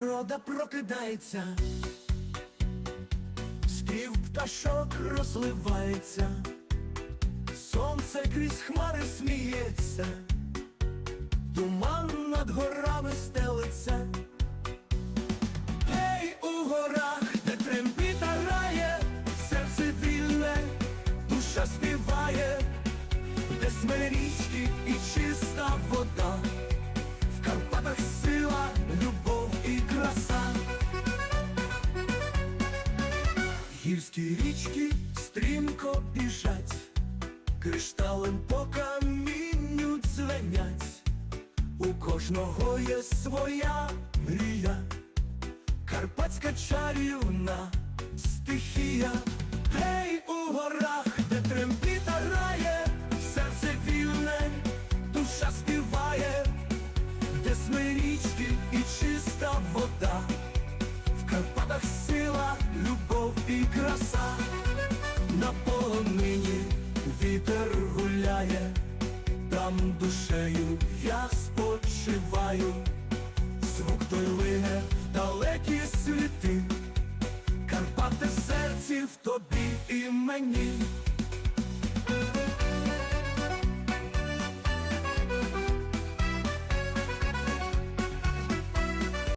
Рода прокидається, спів пташок розливається, сонце крізь хмари сміється, туман над горами стелиться. Гей, у горах, де трембіта грає, серце вільне, душа співає, де смирічки і чиста вода. Гірські річки стрімко біжать, кришталем по камінню дзвенять. У кожного є своя мрія, карпатська чарівна краса, на полонині вітер гуляє, там душею я спочиваю, звук той лине в далекі світи, Карпати в серці в тобі і мені.